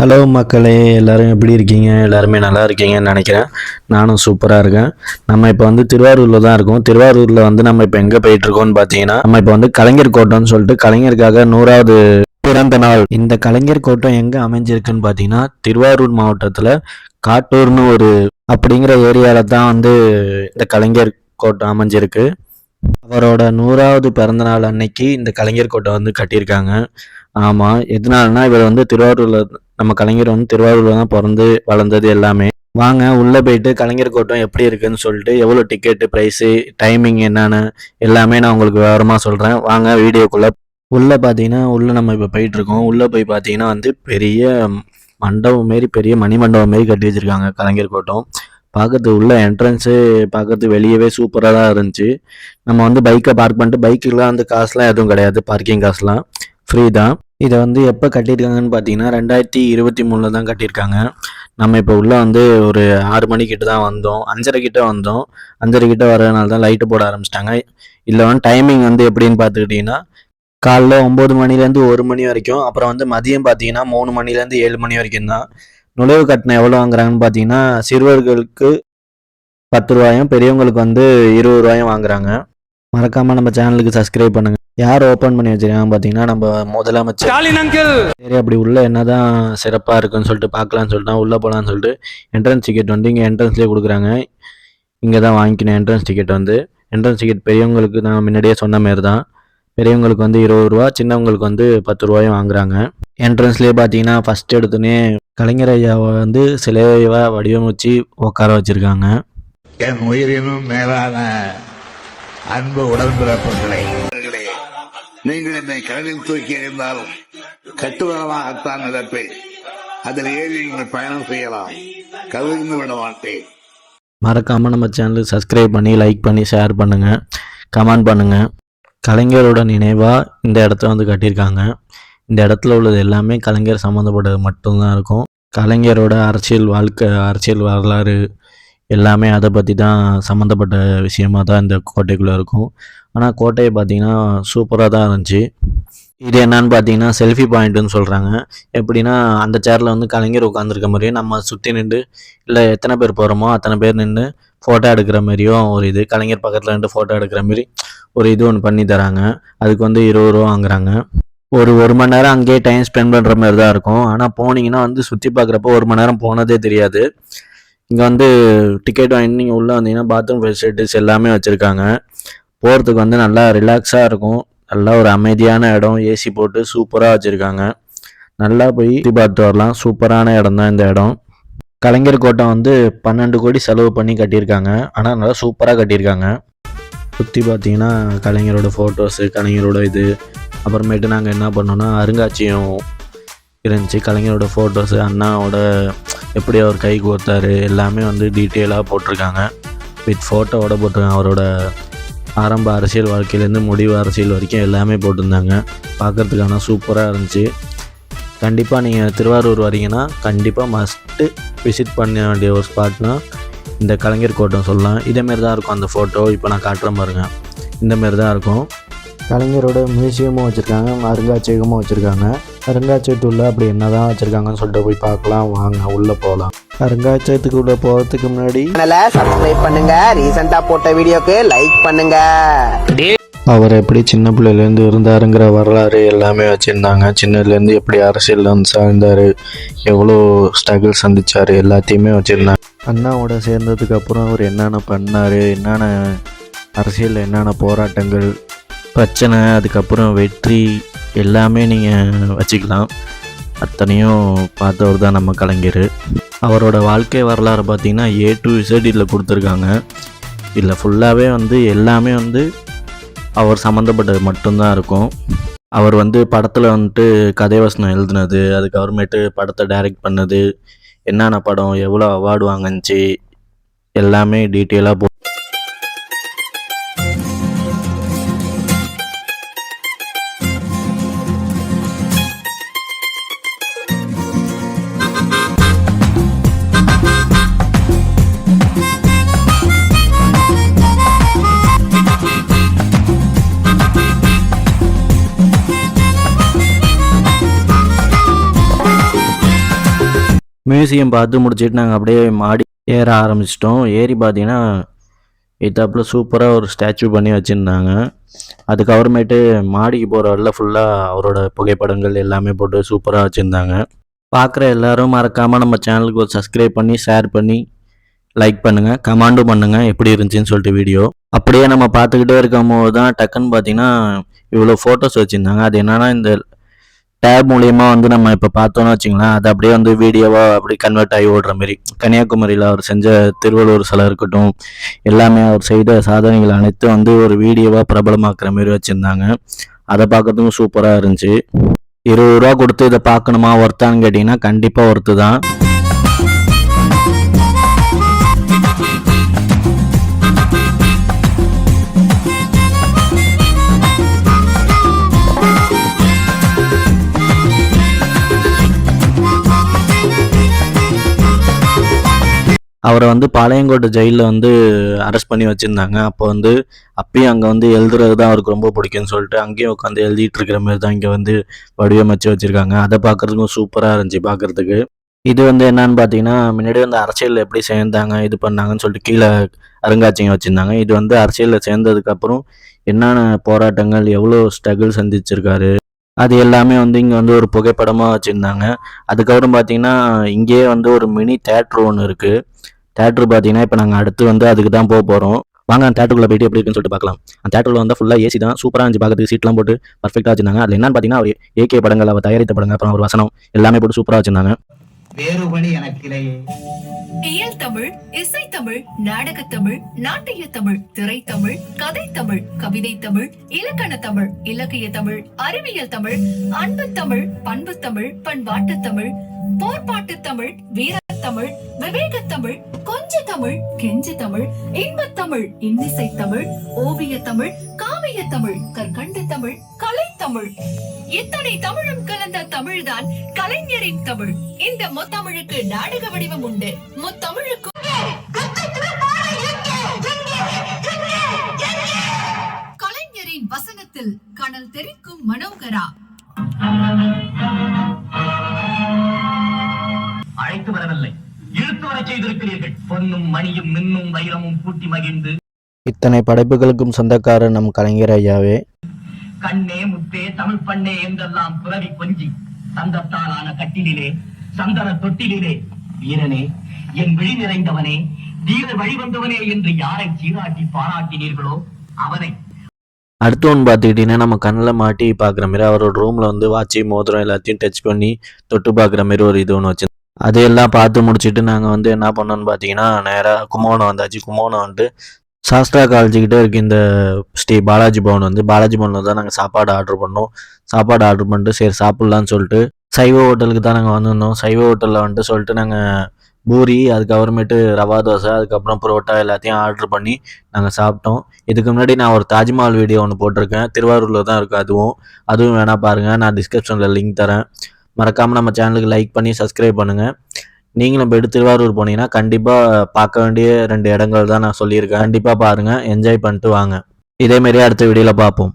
Hello மக்களே. எல்லோரும் எப்படி இருக்கீங்க? எல்லாருமே நல்லா இருக்கீங்கன்னு நினைக்கிறேன். நானும் சூப்பராக இருக்கேன். நம்ம இப்போ வந்து திருவாரூரில் தான் இருக்கோம். திருவாரூரில் வந்து நம்ம இப்போ எங்கே போயிட்டுருக்கோம்னு பார்த்தீங்கன்னா நம்ம இப்போ வந்து கலைஞர் கோட்டம்னு சொல்லிட்டு கலைஞருக்காக நூறாவது பிறந்த நாள். இந்த கலைஞர் கோட்டம் எங்கே அமைஞ்சிருக்குன்னு பார்த்தீங்கன்னா திருவாரூர் மாவட்டத்தில் காட்டூர்னு ஒரு அப்படிங்கிற ஏரியாவில் தான் வந்து இந்த கலைஞர் கோட்டம் அமைஞ்சிருக்கு. அவரோட நூறாவது பிறந்த நாள் அன்னைக்கு இந்த கலைஞர் கோட்டை வந்து கட்டியிருக்காங்க. ஆமாம் எதனாலனா இவர் வந்து திருவாரூரில் நம்ம கலைஞர் வந்து திருவாரூர்ல தான் பிறந்து வளர்ந்தது எல்லாமே. வாங்க உள்ளே போயிட்டு கலைஞர் கோட்டம் எப்படி இருக்குன்னு சொல்லிட்டு எவ்வளோ டிக்கெட்டு ப்ரைஸு டைமிங் என்னன்னு எல்லாமே நான் உங்களுக்கு விவரமாக சொல்கிறேன் வாங்க வீடியோக்குள்ளே. உள்ளே பார்த்தீங்கன்னா உள்ளே நம்ம இப்போ போயிட்டு இருக்கோம் உள்ளே போய் பார்த்தீங்கன்னா வந்து பெரிய மண்டபம் மாரி பெரிய மணி மண்டபம் மாரி கட்டி வச்சிருக்காங்க கலைஞர் கோட்டம். பார்க்கறது உள்ள என்ட்ரன்ஸு பார்க்கறது வெளியவே சூப்பராக தான் இருந்துச்சு. நம்ம வந்து பைக்கை பார்க் பண்ணிட்டு பைக்கெலாம் வந்து காசுலாம் எதுவும் கிடையாது. பார்க்கிங் காசுலாம். ஃப்ரீ தான். இதை வந்து எப்போ கட்டியிருக்காங்கன்னு பார்த்தீங்கன்னா ரெண்டாயிரத்தி இருபத்தி மூணில் தான் கட்டியிருக்காங்க. நம்ம இப்போ உள்ளே வந்து ஒரு ஆறு மணிக்கிட்ட தான் வந்தோம். அஞ்சரை கிட்ட வந்தோம். அஞ்சரை கிட்ட வரதுனால தான் லைட்டு போட ஆரம்பிச்சிட்டாங்க. இல்லை வந்து டைமிங் வந்து எப்படின்னு பார்த்துக்கிட்டிங்கன்னா காலைல ஒம்பது மணிலேருந்து ஒரு மணி வரைக்கும் அப்புறம் வந்து மதியம் பார்த்தீங்கன்னா மூணு மணிலேருந்து ஏழு மணி வரைக்கும் தான். நுழைவு கட்டணம் எவ்வளோ வாங்குறாங்கன்னு பார்த்தீங்கன்னா சிறுவர்களுக்கு பத்து ரூபாயும் பெரியவங்களுக்கு வந்து இருபது ரூபாயும் வாங்குறாங்க. மறக்காமல் நம்ம சேனலுக்கு சப்ஸ்கிரைப் பண்ணுங்க. யார் ஓப்பன் பண்ணி வச்சிருக்காங்க பார்த்தீங்கன்னா நம்ம முதலமைச்சர். ஸ்டாலின் அங்கிள் சரி அப்படி உள்ள என்னதான் சிறப்பாக இருக்குன்னு சொல்லிட்டு பார்க்கலான்னு சொல்லிட்டு தான் உள்ளே போகலான்னு சொல்லிட்டு என்ட்ரன்ஸ் டிக்கெட் வந்து இங்கே என்ட்ரன்ஸ்லேயே கொடுக்குறாங்க. இங்கே தான் வாங்கிக்கணும் என்ட்ரன்ஸ் டிக்கெட் வந்து. என்ட்ரன்ஸ் டிக்கெட் பெரியவங்களுக்கு நான் முன்னாடியே சொன்ன மாரி தான் பெரியவங்களுக்கு வந்து இருபது ரூபா சின்னவங்களுக்கு வந்து பத்து ரூபாயும் வாங்குறாங்க. என்ட்ரன்ஸ்லேயே பார்த்தீங்கன்னா ஃபஸ்ட் எடுத்தோடனே கலைஞர் ஐயாவை வந்து சிலையை வடிவமைச்சு உட்கார வச்சுருக்காங்க. என் உயிரினும் மேலான அன்பு உடன்பிறப்புகளை நீங்கள் என்னை கடலில் தூக்கி எறிந்தாலும் கட்டுவரமாகத்தான் நடப்பேன் அதில் ஏறி நீங்கள் பயணம் செய்யலாம். கவிழ்ந்து விட மாட்டேன். மறக்காமல் நம்ம சேனலுக்கு சப்ஸ்கிரைப் பண்ணி லைக் பண்ணி ஷேர் பண்ணுங்கள் கமெண்ட் பண்ணுங்கள் கலைஞரோட நினைவாக இந்த இடத்த வந்து கட்டியிருக்காங்க. இந்த இடத்துல உள்ளது எல்லாமே கலைஞர் சம்மந்தப்பட்டது மட்டும்தான் இருக்கும். கலைஞரோட அரசியல் வாழ்க்கை அரசியல் வரலாறு எல்லாமே அதை பற்றி தான் சம்மந்தப்பட்ட விஷயமா தான் இந்த கோட்டைக்குள்ளே இருக்கும். ஆனால் கோட்டையை பார்த்தீங்கன்னா சூப்பராக தான் இருந்துச்சு. இது என்னன்னு பார்த்தீங்கன்னா செல்ஃபி பாயிண்ட்டுன்னு சொல்கிறாங்க எப்படின்னா அந்த சேரில் வந்து கலைஞர் உட்காந்துருக்க மாதிரியும் நம்ம சுற்றி நின்று இல்லை எத்தனை பேர் போகிறோமோ அத்தனை பேர் நின்று ஃபோட்டோ எடுக்கிற மாதிரியும் ஒரு இது கலைஞர் பக்கத்தில் நின்று ஃபோட்டோ எடுக்கிற மாதிரி ஒரு இது ஒன்று பண்ணி தராங்க. அதுக்கு வந்து இருபது ரூபா வாங்குறாங்க. ஒரு ஒரு மணி நேரம் அங்கேயே டைம் ஸ்பெண்ட் பண்ணுற மாதிரி தான் இருக்கும். ஆனால் போனீங்கன்னா வந்து சுற்றி பார்க்குறப்போ ஒரு மணி நேரம் போனதே தெரியாது. இங்கே வந்து டிக்கெட் வாங்கி நீங்கள் உள்ளே வந்தீங்கன்னா பாத்ரூம் ஃபெசிலிட்டிஸ் எல்லாமே வச்சுருக்காங்க. போகிறதுக்கு வந்து நல்லா ரிலாக்ஸாக இருக்கும். நல்லா ஒரு அமைதியான இடம் ஏசி போட்டு சூப்பராக வச்சுருக்காங்க. நல்லா போய் சுற்றி பார்த்து வரலாம். சூப்பரான இடம் தான் இந்த இடம். கலைஞர் கோட்டம் வந்து பன்னெண்டு கோடி செலவு பண்ணி கட்டியிருக்காங்க. ஆனால் நல்லா சூப்பராக கட்டியிருக்காங்க. சுற்றி பார்த்தீங்கன்னா கலைஞரோட ஃபோட்டோஸு கலைஞரோட இது. அப்புறமேட்டு நாங்கள் என்ன பண்ணோன்னா அருங்காட்சியம் இருந்துச்சு. கலைஞரோட ஃபோட்டோஸு அண்ணாவோட எப்படி அவர் கை கோர்த்தார் எல்லாமே வந்து டீட்டெயிலாக போட்டிருக்காங்க. வித் ஃபோட்டோவோட போட்டிருக்காங்க. அவரோட ஆரம்ப அரசியல் வாழ்க்கையிலேருந்து முடிவு அரசியல் வரைக்கும் எல்லாமே போட்டிருந்தாங்க. பார்க்கறதுக்கான சூப்பராக இருந்துச்சு. கண்டிப்பாக நீங்கள் திருவாரூர் வரீங்கன்னா கண்டிப்பாக மஸ்ட்டு விசிட் பண்ண வேண்டிய ஒரு ஸ்பாட்னா இந்த கலைஞர் கோட்டம் சொல்லலாம். இதேமாரி தான் இருக்கும் அந்த ஃபோட்டோ இப்போ நான் காட்டுறேன் பாருங்க. இந்தமாரி தான் இருக்கும். கலைஞரோட மியூசியமும் வச்சுருக்காங்க. அருங்காட்சியகமும் வச்சுருக்காங்க. அருங்காட்சியகத்துள்ள அப்படி என்ன தான் வச்சுருக்காங்கன்னு சொல்லிட்டு போய் பார்க்கலாம். வாங்க உள்ளே போகலாம் அருங்காட்சியகத்துக்கு உள்ளே போகிறதுக்கு முன்னாடி சேனலை சப்ஸ்கிரைப் பண்ணுங்க. ரீசெண்டா போட்ட வீடியோக்கு லைக் பண்ணுங்க. அவர் எப்படி சின்ன பிள்ளையிலேருந்து இருந்தாருங்கிற வரலாறு எல்லாமே வச்சுருந்தாங்க. சின்னதுலேருந்து எப்படி அரசியலில் வந்து சார்ந்தார் எவ்வளோ ஸ்ட்ரகிள் சந்திச்சார் எல்லாத்தையுமே வச்சுருந்தாங்க. அண்ணாவோட சேர்ந்ததுக்கு அப்புறம் அவர் என்னென்ன பண்ணார் என்னென்ன அரசியலில் என்னென்ன போராட்டங்கள் பிரச்சனை அதுக்கப்புறம் வெற்றி எல்லாமே நீங்கள் வச்சுக்கலாம். அத்தனையும் பார்த்தவர் தான் நம்ம கலைஞர். அவரோட வாழ்க்கை வரலாறு பார்த்திங்கன்னா ஏ டு இசட் இதில் கொடுத்துருக்காங்க. இதில் ஃபுல்லாகவே வந்து எல்லாமே வந்து அவர் சம்மந்தப்பட்டது மட்டும்தான் இருக்கும். அவர் வந்து படத்தில் வந்துட்டு கதை வசனம் எழுதுனது அதுக்கப்புறமேட்டு படத்தை டைரக்ட் பண்ணது என்னென்ன படம் எவ்வளோ அவார்டு வாங்குச்சு எல்லாமே டீட்டெயிலாக போ மியூசியம் பார்த்து முடிச்சிட்டு நாங்கள் அப்படியே மாடி ஏற ஆரம்பிச்சிட்டோம். ஏறி பார்த்தீங்கன்னா இதாப்பில் சூப்பராக ஒரு ஸ்டாச்சு பண்ணி வச்சுருந்தாங்க. அதுக்கப்புறமேட்டு மாடிக்கு போகிற வரல ஃபுல்லாக அவரோட புகைப்படங்கள் எல்லாமே போட்டு சூப்பராக வச்சுருந்தாங்க. பார்க்குற எல்லோரும் மறக்காமல் நம்ம சேனலுக்கு ஒரு சப்ஸ்கிரைப் பண்ணி ஷேர் பண்ணி லைக் பண்ணுங்கள் கமாண்டும் பண்ணுங்கள் எப்படி இருந்துச்சுன்னு சொல்லிட்டு வீடியோ அப்படியே நம்ம பார்த்துக்கிட்டே இருக்கும் போது தான் டக்குன்னு பார்த்தீங்கன்னா இவ்வளோ ஃபோட்டோஸ் வச்சுருந்தாங்க. அது என்னென்னா இந்த டேப் மூலியமாக வந்து நம்ம இப்போ பார்த்தோம்னு வச்சுங்களேன் அது அப்படியே வந்து வீடியோவாக அப்படி கன்வெர்ட் ஆகி ஓடுற மாதிரி. கன்னியாகுமரியில் அவர் செஞ்ச திருவள்ளுவர் சிலை இருக்கட்டும் எல்லாமே அவர் செய்த சாதனைகள் அனைத்தும் வந்து ஒரு வீடியோவாக பிரபலமாக்குற மாதிரி வச்சுருந்தாங்க. அதை பார்க்கறதுக்கும் சூப்பராக இருந்துச்சு. இருபது ரூபா கொடுத்து இதை பார்க்கணுமா ஒர்த்தான்னு கேட்டிங்கன்னா கண்டிப்பாக ஒர்த்து தான். அவரை வந்து பாளையங்கோட்டை ஜெயிலில் வந்து அரெஸ்ட் பண்ணி வச்சுருந்தாங்க. அப்போ வந்து அப்பயும் அங்கே வந்து எழுதுறது தான் அவருக்கு ரொம்ப பிடிக்கும்னு சொல்லிட்டு அங்கேயும் உட்காந்து எழுதிட்டு இருக்கிற மாதிரி தான் இங்கே வந்து வடிவமைச்சு வச்சுருக்காங்க. அதை பார்க்குறதுக்கும் சூப்பராக இருந்துச்சு பார்க்குறதுக்கு. இது வந்து என்னன்னு பார்த்தீங்கன்னா முன்னாடி வந்து அரசியலில் எப்படி சேர்ந்தாங்க இது பண்ணாங்கன்னு சொல்லிட்டு கீழே அருங்காட்சியகம் வச்சுருந்தாங்க. இது வந்து அரசியலில் சேர்ந்ததுக்கப்புறம் என்னென்ன போராட்டங்கள் எவ்வளோ ஸ்ட்ரகிள் சந்திச்சிருக்காரு அது எல்லாமே வந்து இங்கே வந்து ஒரு புகைப்படமாக வச்சுருந்தாங்க. அதுக்கப்புறம் பார்த்தீங்கன்னா இங்கேயே வந்து ஒரு மினி தேட்ரு ஒன்று இருக்குது தேட்ரு பார்த்தீங்கன்னா இப்போ நாங்கள் அடுத்து வந்து அதுக்கு தான் போக போகிறோம் வாங்க அந்த தேட்டருக்குள்ளே போயிட்டு எப்படி இருக்குன்னு சொல்லிட்டு பார்க்கலாம் அந்த தேட்டரில் வந்து ஃபுல்லாக ஏசி தான். சூப்பராக இருந்துச்சு. பார்க்கறதுக்கு சீட்லாம் போட்டு பர்ஃபெக்டாக வச்சிருந்தாங்க. அதில் என்னன்னு பார்த்தீங்கன்னா அவர் ஏகே படங்கள் அவர் தயாரித்த படங்கள் அப்புறம் ஒரு வசனம் எல்லாமே போட்டு சூப்பராக வச்சிருந்தாங்க. வேறுபடி எனக்கிடையே இயல் தமிழ் இசை தமிழ் நாடக தமிழ் நாட்டிய தமிழ் திரைத்தமிழ் கதை தமிழ் கவிதை தமிழ் இலக்கண தமிழ் இலக்கிய தமிழ் அறிவியல் தமிழ் அன்பு தமிழ் பண்பு தமிழ் பண்பாட்டு தமிழ் போர்ப்பாட்டு தமிழ் வீரத்தமிழ் விவேக தமிழ் கொஞ்ச தமிழ் கெஞ்சு தமிழ் இன்பத்தமிழ் இன்னிசை தமிழ் ஓவிய தமிழ் தமிழ் கற்கண்டு தமிழ் கலை தமிழ். இத்தனை தமிழும் கலந்த தமிழ்தான் கலைஞரின் தமிழ். இந்த முத்தமிழுக்கு நாடக வடிவம் உண்டு. முத்தமிழுக்கு கலைஞரின் வசனத்தில் கனல் தெரிக்கும் மனோகரா. அழைத்து வரவில்லை. இழுத்து வரச் செய்திருக்கிறீர்கள். பொன்னும் மணியும் மின்னும் வைரமும் பூட்டி மகிழ்ந்து இத்தனை படைப்புகளுக்கும் சொந்தக்காரர் நம் கலைஞர் ஐயாவே. கண்ணே முத்தே தமிழ் பண்ணே என்றெல்லாம் புறவி கொஞ்சி சந்தத்தாலான கட்டிலிலே சந்தன தொட்டிலிலே. வீரனே என் விழி நிறைந்தவனே வீர வழிவந்தவனே என்று யாரை சீராட்டி பாராட்டினீர்களோ அவனை. அடுத்து ஒன்று பார்த்துக்கிட்டிங்கன்னா நம்ம கண்ணில் மாட்டி பார்க்குற மாதிரி அவரோட ரூமில் வந்து வாட்சி மோதிரம் எல்லாத்தையும் டச் பண்ணி தொட்டு பார்க்குற மாதிரி ஒரு இது ஒன்று வச்சு அதையெல்லாம் பார்த்து முடிச்சுட்டு நாங்கள் வந்து என்ன பண்ணோம்னு பார்த்தீங்கன்னா நேராக கும்பகோணம் வந்தாச்சு. கும்பகோணம் வந்துட்டு சாஸ்திரா காலேஜுக்கிட்ட இருக்க இந்த ஸ்ரீ பாலாஜி பவன் வந்து. பாலாஜி பவனில் தான் நாங்கள் சாப்பாடு ஆர்டர் பண்ணோம். சாப்பாடு ஆர்டர் பண்ணிட்டு சரி சாப்பிட்லான்னு சொல்லிட்டு சைவ ஹோட்டலுக்கு தான் நாங்கள் வந்திருந்தோம். சைவ ஹோட்டலில் வந்துட்டு சொல்லிட்டு நாங்கள் பூரி அதுக்கப்புறமேட்டு ரவா தோசை அதுக்கப்புறம் புரோட்டா எல்லாத்தையும் ஆர்டர் பண்ணி நாங்கள் சாப்பிட்டோம். இதுக்கு முன்னாடி நான் ஒரு தாஜ்மஹால் வீடியோ ஒன்று போட்டிருக்கேன். திருவாரூரில் தான் இருக்குது அதுவும். அதுவும் வேணால் பாருங்கள் நான் டிஸ்கிரிப்ஷனில் லிங்க் தரேன். மறக்காமல் நம்ம சேனலுக்கு லைக் பண்ணி சப்ஸ்கிரைப் பண்ணுங்கள் நீங்களும் இப்போ திருவாரூர் போனீங்கன்னா கண்டிப்பாக பார்க்க வேண்டிய ரெண்டு இடங்கள் தான் நான் சொல்லியிருக்கேன். கண்டிப்பாக பாருங்கள் என்ஜாய் பண்ணிட்டு வாங்க. இதேமாரி அடுத்த வீடியோவில் பார்ப்போம்.